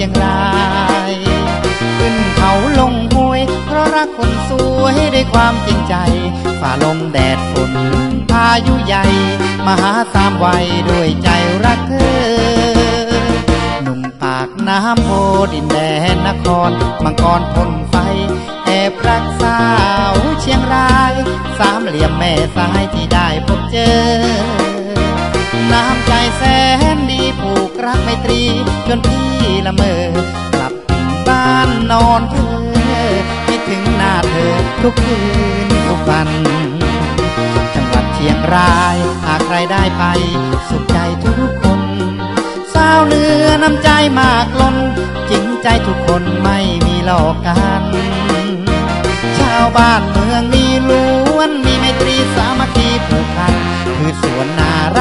ชียงราย ขึ้นเขาลงห้วย เพราะรักคนสวยด้วยความจริงใจ ฝ่าลมแดดฝนพายุใหญ่มาหาสามวัยด้วยใจรักเธอหนุ่มปากน้ำโพดินแดนนคร มังกรพ่นไฟ แอบรักสาวเชียงราย สามเหลี่ยมแม่สายที่ได้พบเจอ น้ำ รักไมตรีจนพี่ละเมอกลับบ้านนอนเธอคิดถึงหน้าเธอทุกคืนทุกวัน จังหวัดเชียงรายหากใครได้ไป สุขใจทุกคนสาวเนื้อน้ำใจมากล้นจริงใจทุกคนไม่มีหลอกกันชาวบ้านเมืองนี้ล้วนมีไมตรีสามัคคีผูกพันคือสวนนาไร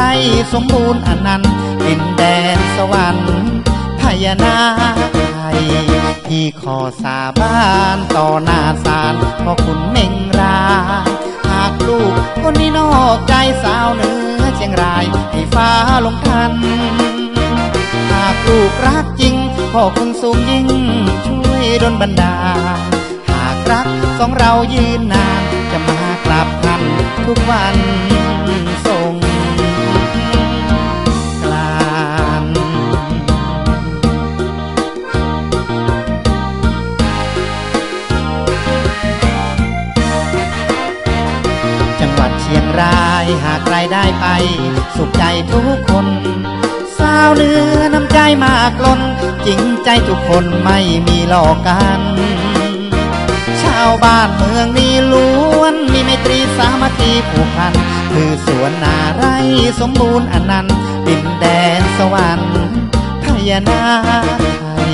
สมบูรณ์อนันต์ดินแดน สวรรค์พญานาคไทยที่ขอสาบานต่อหน้าศาลพ่อคุณเม่งรา หากลูกคนนี้นอกใจสาวเหนือเชียงรายให้ฟ้าลงทัน หากลูกรักจริงพ่อคุณสูงยิ่งช่วยดลบันดา หากรักสองเรายืนนานจะมากลับกันทุกวัน จังหวัดเชียงรายหากใครได้ไป สุขใจทุกคน สาวเนือน้ำใจมากล้น จริงใจทุกคนไม่มีหลอกกัน ชาวบ้านเมืองนี้ล้วนมีไมตรีสามัคคีผูกพัน คือสวนนาไรสมบูรณ์อนันต์ดินแดนสวรรค์พญานาคไทย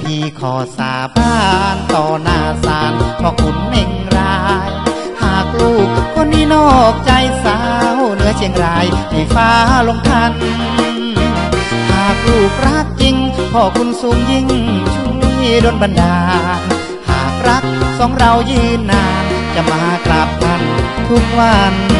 พี่ขอสาบานต่อหน้าศาลพ่อคุณเม่ง อกใจสาวเหนือเชียงรายให้ฟ้าลงทัน หากลูกรักจริง พ่อคุณสูงยิ่งช่วยดลบันดาลหากรักสองเรายืนนานจะมากราบกันทุกวัน